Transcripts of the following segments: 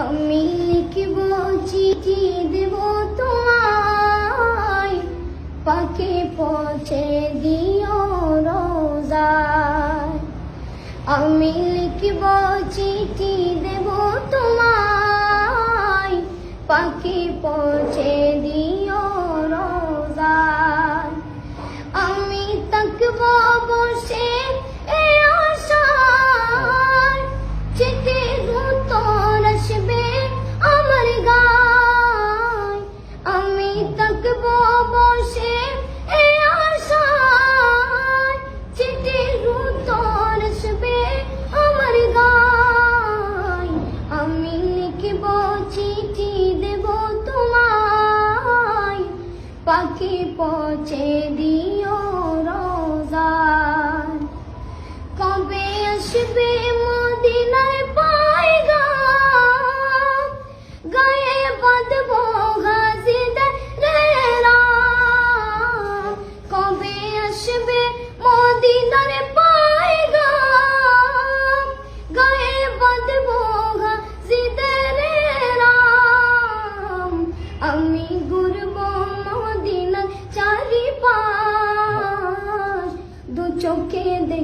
আমি লিখব চিঠি দেব তোমায়। পাখি পৌঁছে দিও রোজায়। আমি লিখব চিঠি দেব তোমায়। পাখি পৌঁছে দিও রোজায়। আমি তকব বসে পাখি পচে দিও রোজার। কবে আসবে মদিনায় পায়গা গায়ে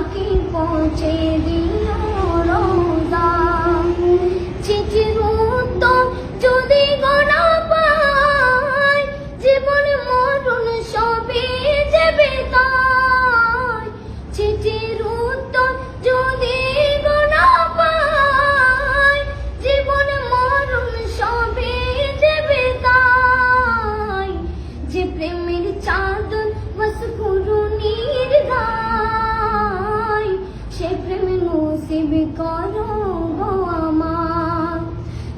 পাখি পৌঁছে দিও। নসিব করো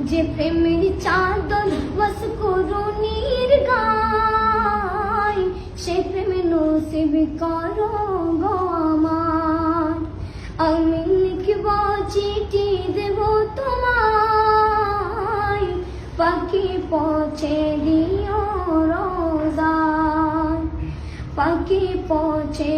যে প্রেমের চাদর বস করুণীর গায় সে প্রেম নসিব করো আমি লিখব চিঠি দেব তোমায়, পাখি পৌঁছে দিও রোজায়। পাখি পৌঁছে